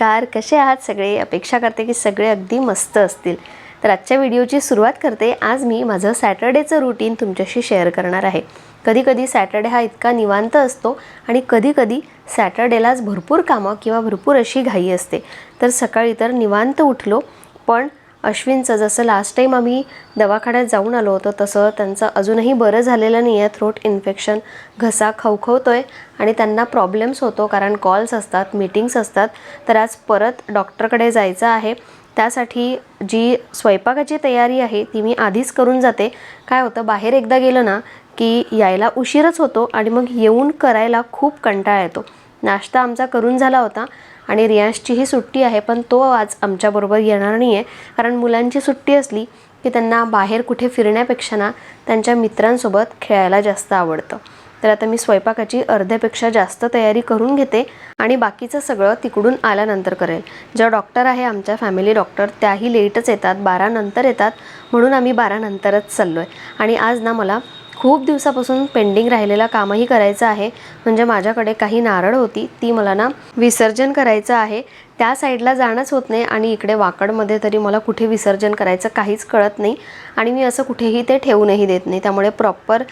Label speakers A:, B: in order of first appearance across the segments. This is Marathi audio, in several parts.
A: नमस्कार कसे आहात सगळे? अपेक्षा करते की सगळे अगदी मस्त असतील. तर आजच्या व्हिडिओची सुरुवात करते. आज मी माझं सॅटर्डेचं रुटीन तुमच्याशी शेअर करणार आहे. कधीकधी सॅटर्डे हा इतका निवांत असतो आणि कधीकधी सॅटर्डेलाच भरपूर कामं किंवा भरपूर अशी घाई असते. तर सकाळी तर निवांत उठलो पण अश्विनचं. जसं लास्ट टाईम आम्ही दवाखान्यात जाऊन आलो होतो तसं त्यांचं अजूनही बरं झालेलं नाही आहे थ्रोट इन्फेक्शन घसा खवखवतो आहे आणि त्यांना प्रॉब्लेम्स होतो कारण कॉल्स असतात मीटिंग्स असतात. तर आज परत डॉक्टरकडे जायचं आहे. त्यासाठी जी स्वयंपाकाची तयारी आहे ती मी आधीच करून जाते. काय होतं बाहेर एकदा गेलं ना की यायला उशीरच होतो आणि मग येऊन करायला खूप कंटाळा येतो. नाश्ता आमचा करून झाला होता. आणि रियाजचीही सुट्टी आहे पण तो आज आमच्याबरोबर येणार नाही आहे कारण मुलांची सुट्टी असली की त्यांना बाहेर कुठे फिरण्यापेक्षा ना त्यांच्या मित्रांसोबत खेळायला जास्त आवडतं. तर आता मी स्वयंपाकाची अर्ध्यापेक्षा जास्त तयारी करून घेते आणि बाकीचं सगळं तिकडून आल्यानंतर करेल. ज्या डॉक्टर आहे आमच्या फॅमिली डॉक्टर त्याही लेटच येतात बारानंतर येतात. म्हणून आम्ही बारानंतरच चाललो आहे आणि आज ना मला खूप दिवसापासून पेंडिंग राहिलेला कामही करायचं आहे. म्हणजे माझ्याकडे काही नारळ होती ती मला ना विसर्जन करायचं आहे. त्या साईडला जाणंच होत नाही आणि इकडे वाकडमध्ये तरी मला कुठे विसर्जन करायचं काहीच कळत नाही. आणि मी असं कुठेही ते ठेवूनही देत नाही. त्यामुळे प्रॉपर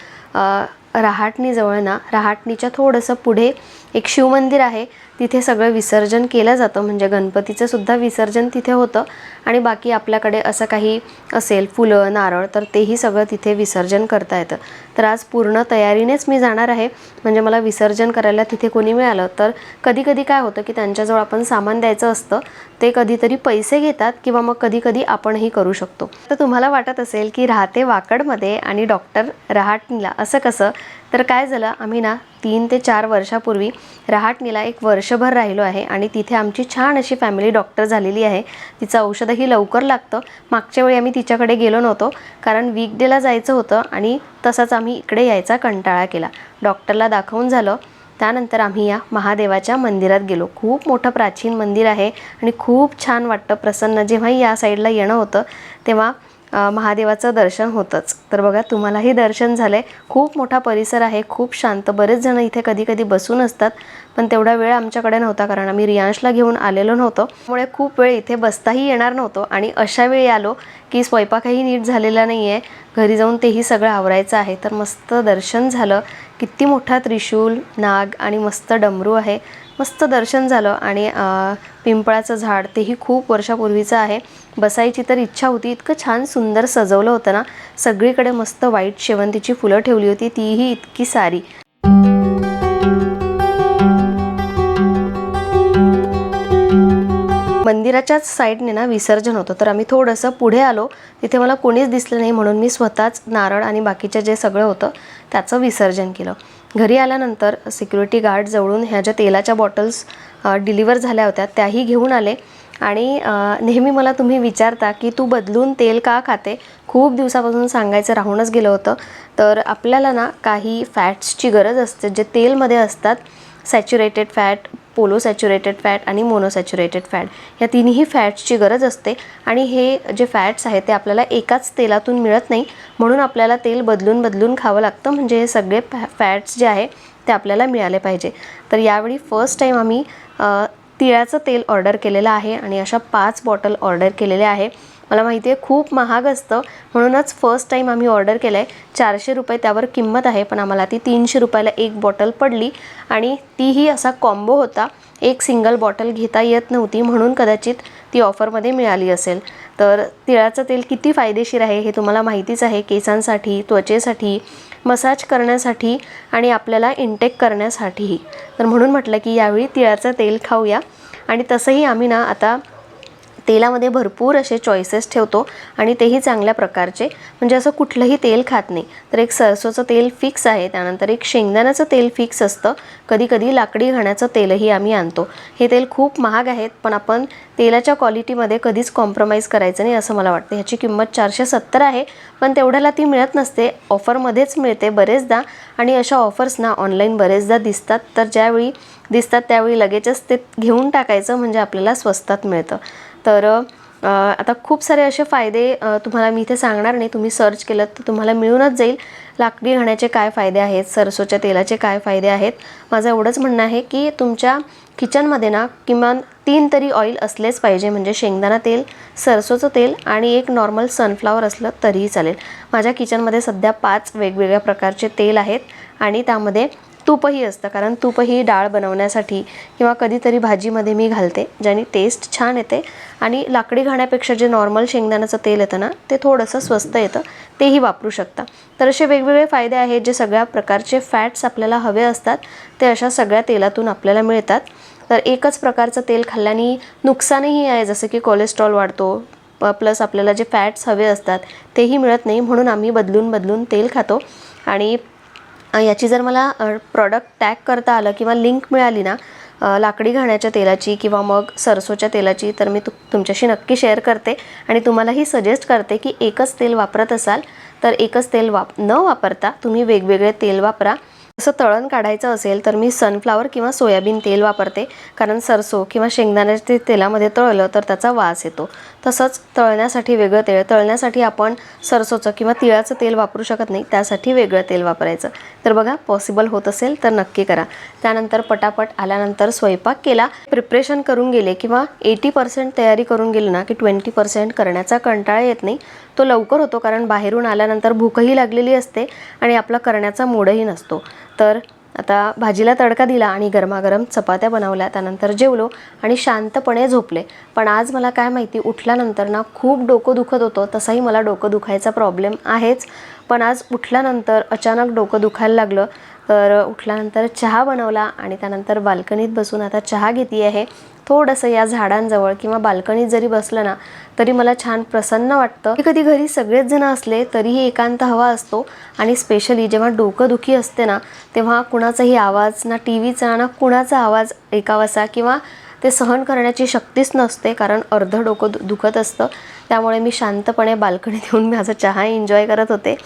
A: रहाटणीजवळ ना रहाटणीच्या थोडंसं पुढे एक शिवमंदिर आहे. तिथे सगळं विसर्जन केलं जातं. म्हणजे गणपतीचं सुद्धा विसर्जन तिथे होतं. आणि बाकी आपल्याकडे असं काही असेल फुलं नारळ तर तेही सगळं तिथे विसर्जन करता येतं. तर आज पूर्ण तयारीनेच मी जाणार आहे. म्हणजे मला विसर्जन करायला तिथे कोणी मिळालं तर कधी कधी काय होतं की त्यांच्याजवळ आपण सामान द्यायचं असतं ते कधीतरी पैसे घेतात किंवा मग कधी कधी आपणही करू शकतो. तर तुम्हाला वाटत असेल की राहते वाकडमध्ये आणि डॉक्टर रहाटणीला असं कसं तर काय झालं आम्ही ना तीन ते चार वर्षापूर्वी रहाटणीला एक वर्षभर राहिलो आहे आणि तिथे आमची छान अशी फॅमिली डॉक्टर झालेली आहे. तिचं औषधही लवकर लागतं. मागच्या वेळी आम्ही तिच्याकडे गेलो नव्हतो कारण वीकडेला जायचं होतं आणि तसंच आम्ही इकडे यायचा कंटाळा केला. डॉक्टरला दाखवून झालं. त्यानंतर आम्ही या महादेवाच्या मंदिरात गेलो. खूप मोठं प्राचीन मंदिर आहे आणि खूप छान वाटतं. प्रसन्न जेव्हाही या साईडला येणं होतं तेव्हा महादेवाचं दर्शन होतंच. तर बघा तुम्हालाही दर्शन झालं आहे खूप मोठा परिसर आहे खूप शांत. बरेच जण इथे कधी कधी बसून असतात पण तेवढा वेळ आमच्याकडे नव्हता कारण आम्ही रियांशला घेऊन आलेलो नव्हतो. त्यामुळे खूप वेळ इथे बसताही येणार नव्हतो आणि अशा वेळी आलो की स्वयंपाकही नीट झालेला नाही आहे घरी जाऊन तेही सगळं आवरायचं आहे. तर मस्त दर्शन झालं. किती मोठा त्रिशूल नाग आणि मस्त डमरू आहे. मस्त दर्शन झालं आणि पिंपळाचं झाड तेही खूप वर्षापूर्वीचं आहे. बसायची तर इच्छा होती इतकं छान सुंदर सजवलं होतं ना. सगळीकडे मस्त व्हाईट शेवंतीची फुलं ठेवली होती तीही इतकी सारी. मंदिराच्याच साईडने ना विसर्जन होतं. तर आम्ही थोडंसं पुढे आलो. तिथे मला कोणीच दिसलं नाही म्हणून मी स्वतःच नारळ आणि बाकीचं जे सगळं होतं त्याचं विसर्जन केलं. घरी आल्यानंतर सिक्युरिटी गार्ड जवळून ह्या ज्या तेलाच्या बॉटल्स डिलिव्हर झाल्या होत्या त्याही घेऊन आले. आणि नेहमी मला तुम्ही विचारता की तू बदलून तेल का खाते? खूप दिवसापासून सांगायचं राहूनच गेलं होतं. तर आपल्याला ना काही फॅट्सची गरज असते जे तेलमध्ये असतात saturated fat polo saturated fat आणि मोनोसॅच्युरेटेड फॅट. या तिन्ही फॅट्सची गरज असते आणि हे जे फॅट्स आहेत ते आपल्याला एकाच तेलातून मिळत नाही म्हणून आपल्याला तेल बदलून बदलून खावं लागतं. म्हणजे हे सगळे फॅ फॅट्स जे आहे ते आपल्याला मिळाले पाहिजे. तर यावेळी फर्स्ट टाईम आम्ही तिळाचं तेल ऑर्डर केलेलं आहे आणि अशा पाच बॉटल ऑर्डर केलेल्या आहे. मला माहिती आहे खूप महाग असतं. म्हणूनच फर्स्ट टाईम आम्ही ऑर्डर केलं आहे चारशे रुपये त्यावर किंमत आहे पण आम्हाला ती तीनशे रुपयाला एक बॉटल पडली. आणि तीही असा कॉम्बो होता. एक सिंगल बॉटल घेता येत नव्हती म्हणून कदाचित ती ऑफरमध्ये मिळाली असेल. तर तिळाचं तेल किती फायदेशीर आहे हे तुम्हाला माहितीच आहे. केसांसाठी त्वचेसाठी मसाज करण्यासाठी आणि आपल्याला इंटेक करण्यासाठीही. तर म्हणून म्हटलं की यावेळी तिळाचं तेल खाऊया. आणि तसंही आम्ही ना आता तेलामध्ये भरपूर असे चॉईसेस ठेवतो आणि तेही चांगल्या प्रकारचे. म्हणजे असं कुठलंही तेल खात नाही. तर एक सरसोचं तेल फिक्स आहे. त्यानंतर एक शेंगदाण्याचं तेल फिक्स असतं. कधी कधी लाकडी घाण्याचं तेलही आम्ही आणतो. हे तेल खूप महाग आहेत पण आपण तेलाच्या क्वालिटीमध्ये कधीच कॉम्प्रोमाइज करायचं नाही असं मला वाटतं. ह्याची किंमत चारशे सत्तर आहे पण तेवढ्याला ती मिळत नसते. ऑफरमध्येच मिळते बरेचदा आणि अशा ऑफर्स ना ऑनलाईन बरेचदा दिसतात. तर ज्यावेळी दिसतात त्यावेळी लगेचच ते घेऊन टाकायचं म्हणजे आपल्याला स्वस्तात मिळतं. तर आता खूप सारे असे फायदे तुम्हाला मी इथे सांगणार नाही तुम्ही सर्च केलं तर तुम्हाला मिळूनच जाईल. लाकडी घाण्याचे काय फायदे आहेत? सरसोच्या तेलाचे काय फायदे आहेत? माझं एवढंच म्हणणं आहे की तुमच्या किचनमध्ये ना किमान तीन तरी ऑइल असलेच पाहिजे. म्हणजे शेंगदाणा तेल सरसोचं तेल आणि एक नॉर्मल सनफ्लावर असलं तरीही चालेल. माझ्या किचनमध्ये सध्या पाच वेगवेगळ्या प्रकारचे तेल आहेत आणि त्यामध्ये तूपही असतं कारण तूपही डाळ बनवण्यासाठी किंवा कधीतरी भाजीमध्ये मी घालते ज्याने टेस्ट छान येते आणि लाकडी घाण्यापेक्षा जे नॉर्मल शेंगदाण्याचं तेल येतं ना ते थोडंसं स्वस्त येतं तेही वापरू शकता. तर असे वेगवेगळे फायदे आहेत जे सगळ्या प्रकारचे फॅट्स आपल्याला हवे असतात ते अशा सगळ्या तेलातून आपल्याला मिळतात. तर एकच प्रकारचं तेल खाल्ल्याने नुकसानही आहे जसं की कोलेस्ट्रॉल वाढतो प प्लस आपल्याला जे फॅट्स हवे असतात तेही मिळत नाही म्हणून आम्ही बदलून बदलून तेल खातो. आणि याची जर मला प्रॉडक्ट टॅग करता आलं किंवा लिंक मिळाली ना लाकडी घाण्याच्या तेलाची किंवा मग सरसोच्या तेलाची तर मी तु तुमच्याशी नक्की शेअर करते. आणि तुम्हालाही सजेस्ट करते की एकच तेल वापरत असाल तर एकच तेल वाप न वापरता तुम्ही वेगवेगळे तेल वापरा. असं तळण काढायचं असेल तर मी सनफ्लावर किंवा सोयाबीन तेल वापरते. कारण सरसो किंवा शेंगदाण्याच्या तेलामध्ये तळलं तर त्याचा वास येतो. तसंच तळण्यासाठी वेगळं तेल. तळण्यासाठी आपण सरसोचं किंवा तिळाचं तेल वापरू शकत नाही त्यासाठी वेगळं तेल वापरायचं. तर बघा पॉसिबल होत असेल तर नक्की करा. त्यानंतर पटापट आल्यानंतर स्वयंपाक केला. प्रिपरेशन करून गेले किंवा एटी पर्सेंट तयारी करून गेली ना की ट्वेंटी पर्सेंट करण्याचा कंटाळा येत नाही. तो लवकर होतो कारण बाहेरून आल्यानंतर भूकही लागलेली असते आणि आपला करण्याचा मूडही नसतो. तर आता भाजीला तडका दिला आणि गरमागरम चपात्या बनवल्या त्यानंतर जेवलो आणि शांतपणे झोपले. पण आज मला काय माहिती उठल्यानंतर ना खूप डोकं दुखत होतं तसंही मला डोकं दुखायचा प्रॉब्लेम आहेच. पण आज उठल्यानंतर अचानक डोकं दुखायला लागलं. तर उठल्यानंतर चहा बनवला आणि त्यानंतर बाल्कनीत बसून आता चहा घेते आहे थोडंसं या झाडांजवळ किंवा बाल्कनीत जरी बसलं ना तरी मला छान प्रसन्न वाटतं. कधी घरी सगळेच जण असले तरीही एकांत हवा असतो आणि स्पेशली जेव्हा डोकं दुखी असते ना तेव्हा कुणाचाही आवाज ना टी व्हीचा ना कुणाचा आवाज ऐकावासा किंवा ते सहन करण्याची शक्तीच नसते कारण अर्धं डोकं दु दुखत असतं. त्यामुळे मी शांतपणे बाल्कनीत येऊन माझा चहा एन्जॉय करत होते.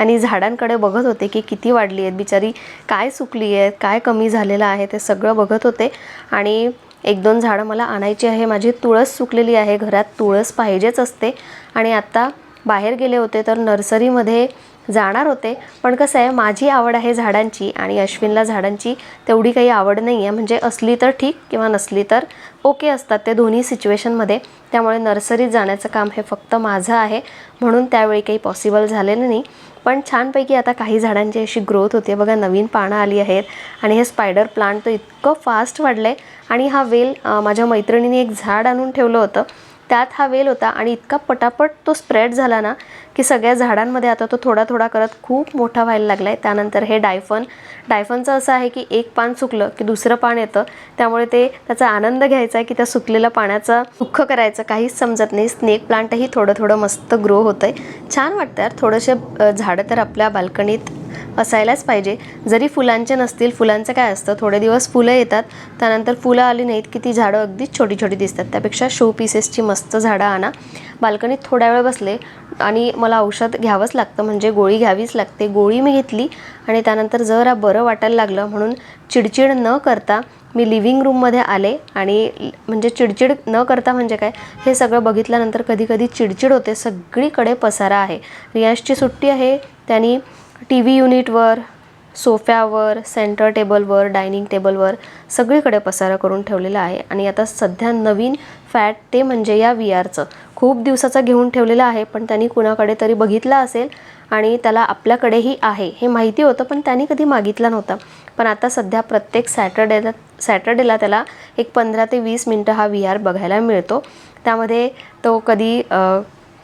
A: आणि झाडांकडे बघत होते की किती वाढली आहेत. बिचारी काय सुकली आहेत काय कमी झालेलं आहे ते सगळं बघत होते. आणि एक दोन झाडं मला आणायची आहे. माझी तुळस सुकलेली आहे. घरात तुळस पाहिजेच असते. आणि आत्ता बाहेर गेले होते तर नर्सरीमध्ये जाणार होते. पण कसं आहे माझी आवड आहे झाडांची आणि अश्विनला झाडांची तेवढी काही आवड नाही आहे म्हणजे असली तर ठीक किंवा नसली तर ओके असतात ते दोन्ही सिच्युएशनमध्ये. त्यामुळे नर्सरीत जाण्याचं काम हे फक्त माझं आहे. म्हणून त्यावेळी काही पॉसिबल झालेलं नाही. पण छानपैकी आता काही झाडांची अशी ग्रोथ होते. बघा नवीन पानं आली आहेत आणि हे स्पायडर प्लांट तर इतकं फास्ट वाढलं आहे आणि हा वेल माझ्या मैत्रिणीने एक झाड आणून ठेवलं होतं. त्यात हा वेल होता आणि इतका पटापट तो स्प्रेड झाला ना की सगळ्या झाडांमध्ये आता तो थोडा थोडा करत खूप मोठा व्हायला लागला आहे त्यानंतर हे डायफन डायफनचं असं आहे की एक पान सुकलं की दुसरं पान येतं. त्यामुळे ते त्याचा आनंद घ्यायचा आहे की त्या सुकलेल्या पाण्याचा दुःख करायचं. काहीच समजत नाही. स्नेक प्लांटही थोडं थोडं मस्त ग्रो होतं आहे छान वाटतं यार. थोडंसे झाडं तर आपल्या बाल्कनीत असायलाच पाहिजे. जरी फुलांचे नसतील फुलांचं काय असतं? थोडे दिवस फुलं येतात त्यानंतर फुलं आली नाहीत की ती झाडं अगदीच छोटी छोटी दिसतात. त्यापेक्षा शो पीसेसची मस्त झाडं आणा. बाल्कनीत थोड्या वेळ बसले आणि मला औषध घ्यावंच लागतं म्हणजे गोळी घ्यावीच लागते. गोळी मी घेतली आणि त्यानंतर जरा बरं वाटायला लागलं. म्हणून चिडचिड न करता मी लिव्हिंग रूममध्ये आले आणि म्हणजे चिडचिड न करता म्हणजे काय? हे सगळं बघितल्यानंतर कधी कधी चिडचिड होते. सगळीकडे पसारा आहे. रियाजची सुट्टी आहे त्यांनी टी व्ही युनिटवर सोफ्यावर सेंटर टेबलवर डायनिंग टेबलवर सगळीकडे पसारा करून ठेवलेला आहे. आणि आता सध्या नवीन फॅट ते म्हणजे या व्ही आरचं खूप दिवसाचा घेऊन ठेवलेला आहे पण त्यांनी कुणाकडे तरी बघितला असेल आणि त्याला आपल्याकडेही आहे हे माहिती होतं पण त्यांनी कधी मागितला नव्हता. पण आता सध्या प्रत्येक सॅटर्डेला सॅटर्डेला त्याला एक पंधरा ते वीस मिनटं हा व्ही आर बघायला मिळतो. त्यामध्ये तो कधी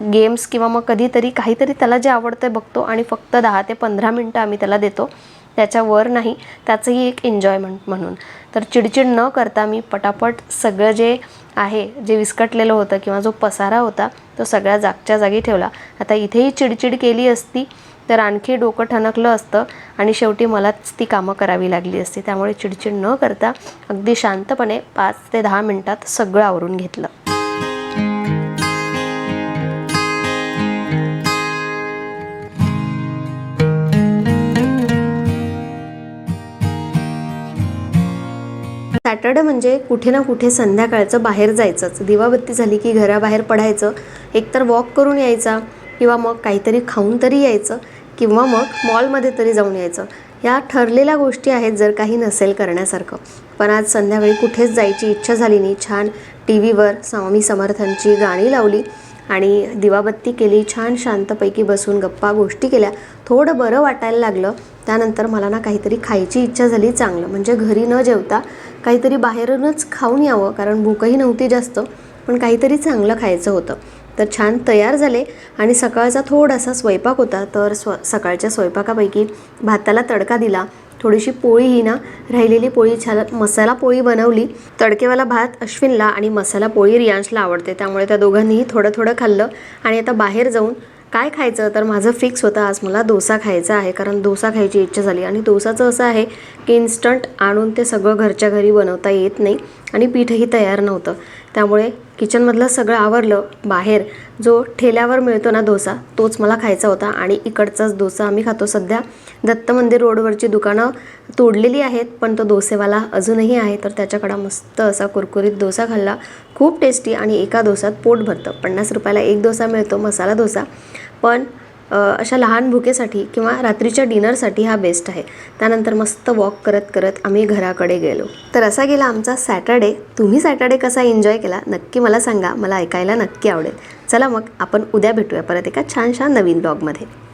A: गेम्स किंवा मग कधीतरी काहीतरी त्याला जे आवडतं बघतो आणि फक्त दहा ते पंधरा मिनटं आम्ही त्याला देतो. त्याच्यावर नाही त्याचंही एक एन्जॉयमेंट म्हणून. तर चिडचिड न करता मी पटापट सगळं जे आहे जे विस्कटलेलं होतं किंवा जो पसारा होता तो सगळ्या जागच्या जागी ठेवला. आता इथेही चिडचिड केली असती तर आणखी डोकं ठणकलं असतं आणि शेवटी मलाच ती कामं करावी लागली असती. त्यामुळे चिडचिड न करता अगदी शांतपणे पाच ते दहा मिनटात सगळं आवरून घेतलं. सॅटर्डे म्हणजे कुठे ना कुठे संध्याकाळचं बाहेर जायचंच. दिवाबत्ती झाली की घराबाहेर पडायचं. एकतर वॉक करून यायचा किंवा मग काहीतरी खाऊन तरी यायचं किंवा मग मॉलमध्ये तरी जाऊन यायचं. या ठरलेल्या गोष्टी आहेत जर काही नसेल करण्यासारखं. पण आज संध्याकाळी कुठेच जायची इच्छा झाली नाही. छान टी व्हीवर स्वामी समर्थांची गाणी लावली. आणि दिवाबत्ती केली छान शांतपैकी बसून गप्पा गोष्टी केल्या. थोडं बरं वाटायला लागलं. त्यानंतर मला ना काहीतरी खायची इच्छा झाली चांगलं. म्हणजे घरी न जेवता काहीतरी बाहेरूनच खाऊन यावं कारण भूकही नव्हती जास्त पण काहीतरी चांगलं खायचं होतं. तर छान तयार झाले आणि सकाळचा थोडासा स्वयंपाक होता. तर स्व सकाळच्या स्वयंपाकापैकी भाताला तडका दिला. थोडीशी पोळी ही ना राहिलेली पोळी छान मसाला पोळी बनवली. तडकेवाला भात अश्विनला आणि मसाला पोळी रियांशला आवडते. त्यामुळे त्या दोघांनीही थोडं थोडं खाल्लं आणि आता बाहेर जाऊन काय खायचं? तर माझं फिक्स होतं आज मला डोसा खायचा आहे कारण डोसा खायची इच्छा झाली. आणि डोसाचं असं आहे की इन्स्टंट आणून ते सगळं घरच्या घरी बनवता येत नाही आणि पीठही तयार नव्हतं. त्यामुळे किचनमधलं सगळं आवरलं बाहेर जो ठेल्यावर मिळतो ना डोसा तोच मला खायचा होता. आणि इकडचाच डोसा आम्ही खातो. सध्या दत्त मंदिर रोडवरची दुकानं तोडलेली आहेत पण तो डोसेवाला अजूनही आहे. तर त्याच्याकडं मस्त असा कुरकुरीत डोसा खाल्ला. खूप टेस्टी आणि एका डोसात पोट भरतं. पन्नास रुपयाला एक डोसा मिळतो मसाला डोसा. पण अशा लहान भुकेसाठी किंवा रात्रीच्या डिनरसाठी हा बेस्ट आहे. त्यानंतर मस्त वॉक करत करत आम्ही घराकडे गेलो. तर असा गेला आमचा सॅटर्डे. तुम्ही सॅटर्डे कसा एन्जॉय केला? नक्की मला सांगा. मला ऐकायला नक्की आवडेल. चला मग आपण उद्या भेटूया परत एका छानशा नवीन ब्लॉगमध्ये